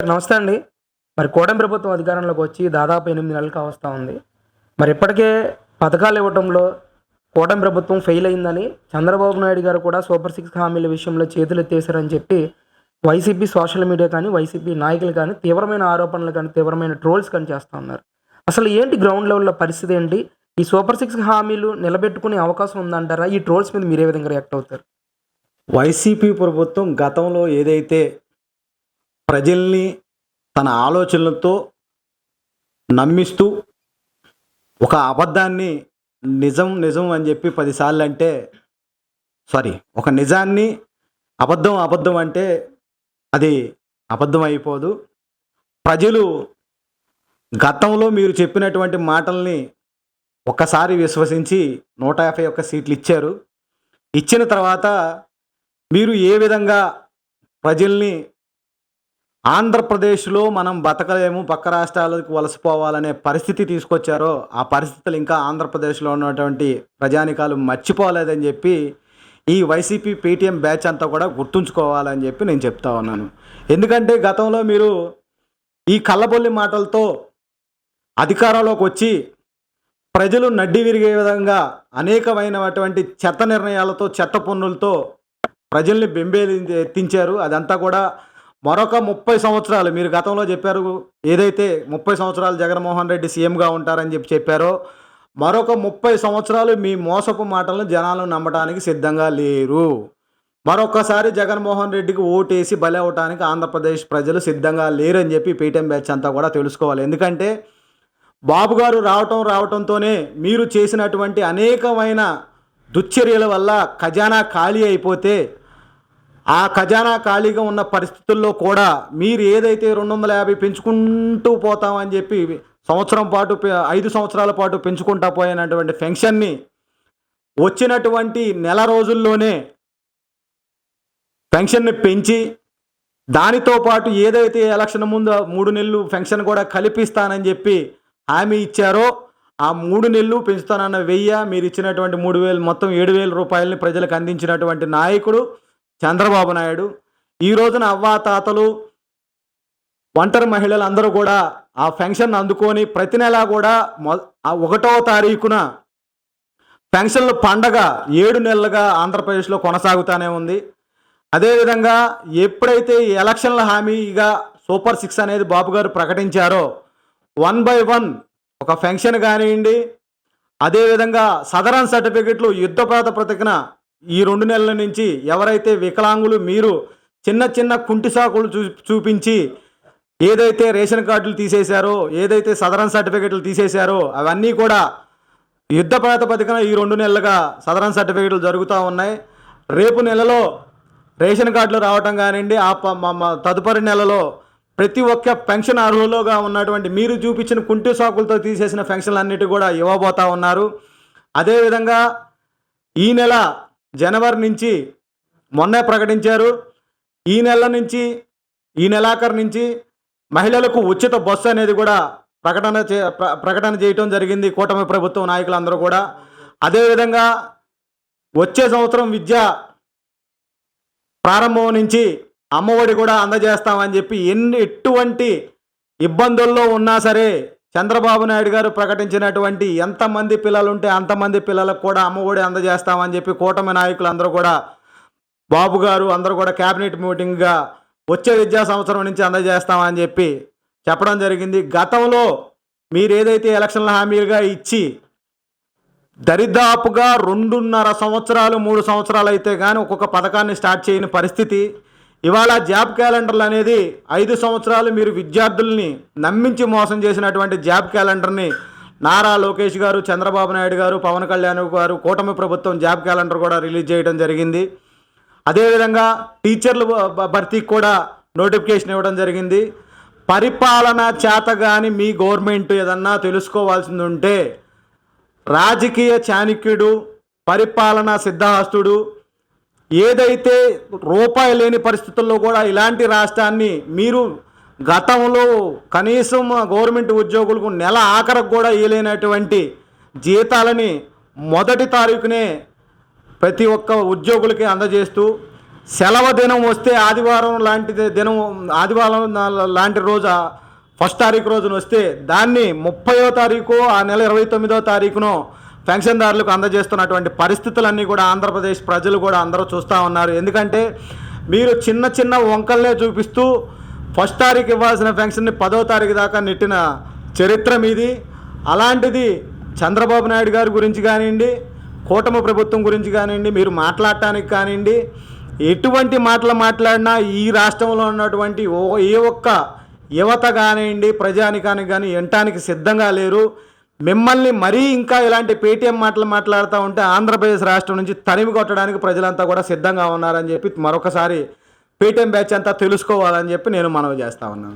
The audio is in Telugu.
నమస్తే అండి. మరి కూటమి ప్రభుత్వం అధికారంలోకి వచ్చి దాదాపు ఎనిమిది నెలలు కావస్తూ ఉంది. మరి ఇప్పటికే పథకాలు ఇవ్వడంలో కోటం ప్రభుత్వం ఫెయిల్ అయిందని చంద్రబాబు నాయుడు గారు కూడా సూపర్ సిక్స్ హామీల విషయంలో చేతులు ఎత్తేశారని చెప్పి వైసీపీ సోషల్ మీడియా కానీ వైసీపీ నాయకులు కానీ తీవ్రమైన ఆరోపణలు కానీ తీవ్రమైన ట్రోల్స్ కానీ చేస్తూ ఉన్నారు. అసలు ఏంటి గ్రౌండ్ లెవెల్లో పరిస్థితి ఏంటి? ఈ సూపర్ సిక్స్ హామీలు నిలబెట్టుకునే అవకాశం ఉందంటారా? ఈ ట్రోల్స్ మీద మీరే విధంగా రియాక్ట్ అవుతారు? వైసీపీ ప్రభుత్వం గతంలో ఏదైతే ప్రజల్ని తన ఆలోచనలతో నమ్మిస్తూ ఒక అబద్ధాన్ని నిజం నిజం అని చెప్పి పదిసార్లు అంటే సారీ ఒక నిజాన్ని అబద్ధం అబద్ధం అంటే అది అబద్ధం అయిపోదు. ప్రజలు గతంలో మీరు చెప్పినటువంటి మాటల్ని ఒక్కసారి విశ్వసించి నూట యాభై ఒక్క సీట్లు ఇచ్చారు. ఇచ్చిన తర్వాత మీరు ఏ విధంగా ప్రజల్ని ఆంధ్రప్రదేశ్లో మనం బతకలేము పక్క రాష్ట్రాలకు వలసపోవాలనే పరిస్థితి తీసుకొచ్చారో ఆ పరిస్థితులు ఇంకా ఆంధ్రప్రదేశ్లో ఉన్నటువంటి ప్రజానికాలు మర్చిపోలేదని చెప్పి ఈ వైసీపీ పేటీఎం బ్యాచ్ అంతా కూడా గుర్తుంచుకోవాలని చెప్పి నేను చెప్తా ఉన్నాను. ఎందుకంటే గతంలో మీరు ఈ కళ్ళబొల్లి మాటలతో అధికారంలోకి వచ్చి ప్రజలు నడ్డి విరిగే విధంగా అనేకమైనటువంటి చెత్త నిర్ణయాలతో చెత్త పన్నులతో ప్రజల్ని బెంబేలు ఎత్తించారు. అదంతా కూడా మరొక ముప్పై సంవత్సరాలు మీరు గతంలో చెప్పారు ఏదైతే ముప్పై సంవత్సరాలు జగన్మోహన్ రెడ్డి సీఎంగా ఉంటారని చెప్పి చెప్పారో మరొక ముప్పై సంవత్సరాలు మీ మోసపు మాటలను జనాలు నమ్మడానికి సిద్ధంగా లేరు. మరొకసారి జగన్మోహన్ రెడ్డికి ఓటేసి బలి అవటానికి ఆంధ్రప్రదేశ్ ప్రజలు సిద్ధంగా లేరని చెప్పి పీటీఎం బ్యాచ్ అంతా కూడా తెలుసుకోవాలి. ఎందుకంటే బాబు గారు రావటం రావటంతోనే మీరు చేసినటువంటి అనేకమైన దుశ్చర్యల వల్ల ఖజానా ఖాళీ అయిపోతే ఆ ఖజానా ఖాళీగా ఉన్న పరిస్థితుల్లో కూడా మీరు ఏదైతే రెండు వందల యాభై పెంచుకుంటూ పోతామని చెప్పి సంవత్సరం పాటు ఐదు సంవత్సరాల పాటు పెంచుకుంటా పోయినటువంటి పెన్షన్ని వచ్చినటువంటి నెల రోజుల్లోనే పెన్షన్ని పెంచి దానితో పాటు ఏదైతే ఎలక్షన్ ముందు మూడు నెలలు పెన్షన్ కూడా కల్పిస్తానని చెప్పి హామీ ఇచ్చారో ఆ మూడు నెలలు పెంచుతానన్న వెయ్యి మీరు ఇచ్చినటువంటి మూడు వేలు మొత్తం ఏడు వేల రూపాయలని ప్రజలకు అందించినటువంటి నాయకుడు చంద్రబాబు నాయుడు. ఈ రోజున అవ్వా తాతలు ఒంటరి మహిళలు అందరూ కూడా ఆ పెన్షన్ అందుకొని ప్రతి నెలా కూడా మొ ఒకటో తారీఖున పెన్షన్ల పండగ ఏడు నెలలుగా ఆంధ్రప్రదేశ్లో కొనసాగుతూనే ఉంది. అదేవిధంగా ఎప్పుడైతే ఎలక్షన్ల హామీగా సూపర్ సిక్స్ అనేది బాబు గారు ప్రకటించారో వన్ బై వన్ ఒక పెన్షన్ కానివ్వండి అదేవిధంగా సదరన్ సర్టిఫికెట్లు యుద్ధ ప్రాతిపదికన ఈ రెండు నెలల నుంచి ఎవరైతే వికలాంగులు మీరు చిన్న చిన్న కుంటి సాకులు చూ చూపించి ఏదైతే రేషన్ కార్డులు తీసేశారో ఏదైతే సదరన్ సర్టిఫికెట్లు తీసేశారో అవన్నీ కూడా యుద్ధ ప్రాతిపదికన ఈ రెండు నెలలుగా సదరన్ సర్టిఫికెట్లు జరుగుతూ ఉన్నాయి. రేపు నెలలో రేషన్ కార్డులు రావటం కానివ్వండి ఆ ప- తదుపరి నెలలో ప్రతి ఒక్క పెన్షన్ అర్హులుగా ఉన్నటువంటి మీరు చూపించిన కుంటి సాకులతో తీసేసిన పెన్షన్లు అన్నిటి కూడా ఇవ్వబోతా ఉన్నారు. అదేవిధంగా ఈ నెల జనవరి నుంచి మొన్నే ప్రకటించారు. ఈ నెల నుంచి ఈ నెలాఖరు నుంచి మహిళలకు ఉచిత బస్సు అనేది కూడా ప్రకటన చే ప్ర- ప్రకటన చేయటం జరిగింది కూటమి ప్రభుత్వం నాయకులందరూ కూడా. అదేవిధంగా వచ్చే సంవత్సరం విద్య ప్రారంభం నుంచి అమ్మఒడి కూడా అందజేస్తామని చెప్పి ఎన్ని ఎటువంటి ఇబ్బందుల్లో ఉన్నా సరే చంద్రబాబు నాయుడు గారు ప్రకటించినటువంటి ఎంతమంది పిల్లలు ఉంటే అంతమంది పిల్లలకు కూడా అమ్మఒడి అందజేస్తామని చెప్పి కూటమి నాయకులు అందరూ కూడా బాబు గారు అందరూ కూడా క్యాబినెట్ మీటింగ్గా వచ్చే విద్యా సంవత్సరం నుంచి అందజేస్తామని చెప్పి చెప్పడం జరిగింది. గతంలో మీరు ఏదైతే ఎలక్షన్ల హామీలుగా ఇచ్చి దరిదాపుగా రెండున్నర సంవత్సరాలు మూడు సంవత్సరాలు అయితే కానీ ఒక్కొక్క పథకాన్ని స్టార్ట్ చేయని పరిస్థితి. ఇవాళ జాబ్ క్యాలెండర్లు అనేది ఐదు సంవత్సరాలు మీరు విద్యార్థుల్ని నమ్మించి మోసం చేసినటువంటి జాబ్ క్యాలెండర్ని నారా లోకేష్ గారు చంద్రబాబు నాయుడు గారు పవన్ కళ్యాణ్ గారు కూటమి ప్రభుత్వం జాబ్ క్యాలెండర్ కూడా రిలీజ్ చేయడం జరిగింది. అదేవిధంగా టీచర్లు భర్తీకి కూడా నోటిఫికేషన్ ఇవ్వడం జరిగింది. పరిపాలన చేత కానీ మీ గవర్నమెంట్ ఏదన్నా తెలుసుకోవాల్సింది ఉంటే రాజకీయ చాణక్యుడు పరిపాలన సిద్ధహస్తుడు ఏదైతే రూపాయి లేని పరిస్థితుల్లో కూడా ఇలాంటి రాష్ట్రాన్ని మీరు గతంలో కనీసం గవర్నమెంట్ ఉద్యోగులకు నెల ఆఖరకు కూడా ఇవ్వలేనటువంటి జీతాలని మొదటి తారీఖునే ప్రతి ఒక్క ఉద్యోగులకి అందజేస్తూ సెలవు దినం వస్తే ఆదివారం లాంటి దినం ఆదివారం లాంటి రోజు ఫస్ట్ తారీఖు రోజున వస్తే దాన్ని ముప్పయో తారీఖు ఆ నెల ఇరవై తొమ్మిదో తారీఖునో పెన్షన్దారులకు అందజేస్తున్నటువంటి పరిస్థితులన్నీ కూడా ఆంధ్రప్రదేశ్ ప్రజలు కూడా అందరూ చూస్తూ ఉన్నారు. ఎందుకంటే మీరు చిన్న చిన్న వంకల్నే చూపిస్తూ ఫస్ట్ తారీఖు ఇవ్వాల్సిన పెన్షన్ని పదో తారీఖు దాకా నెట్టిన చరిత్ర మీది. అలాంటిది చంద్రబాబు నాయుడు గారి గురించి కానివ్వండి కూటమి ప్రభుత్వం గురించి కానివ్వండి మీరు మాట్లాడటానికి కానివ్వండి ఎటువంటి మాటలు మాట్లాడినా ఈ రాష్ట్రంలో ఉన్నటువంటి ఓ ఏ ఒక్క యువత కానివ్వండి ప్రజానికానికి కానీ వినటానికి సిద్ధంగా లేరు. మిమ్మల్ని మరీ ఇంకా ఇలాంటి పేటీఎం మాటలు మాట్లాడుతూ ఉంటే ఆంధ్రప్రదేశ్ రాష్ట్రం నుంచి తరిమి కొట్టడానికి ప్రజలంతా కూడా సిద్ధంగా ఉన్నారని చెప్పి మరొకసారి పేటీఎం బ్యాచ్ అంతా తెలుసుకోవాలని చెప్పి నేను మనవి చేస్తా ఉన్నాను.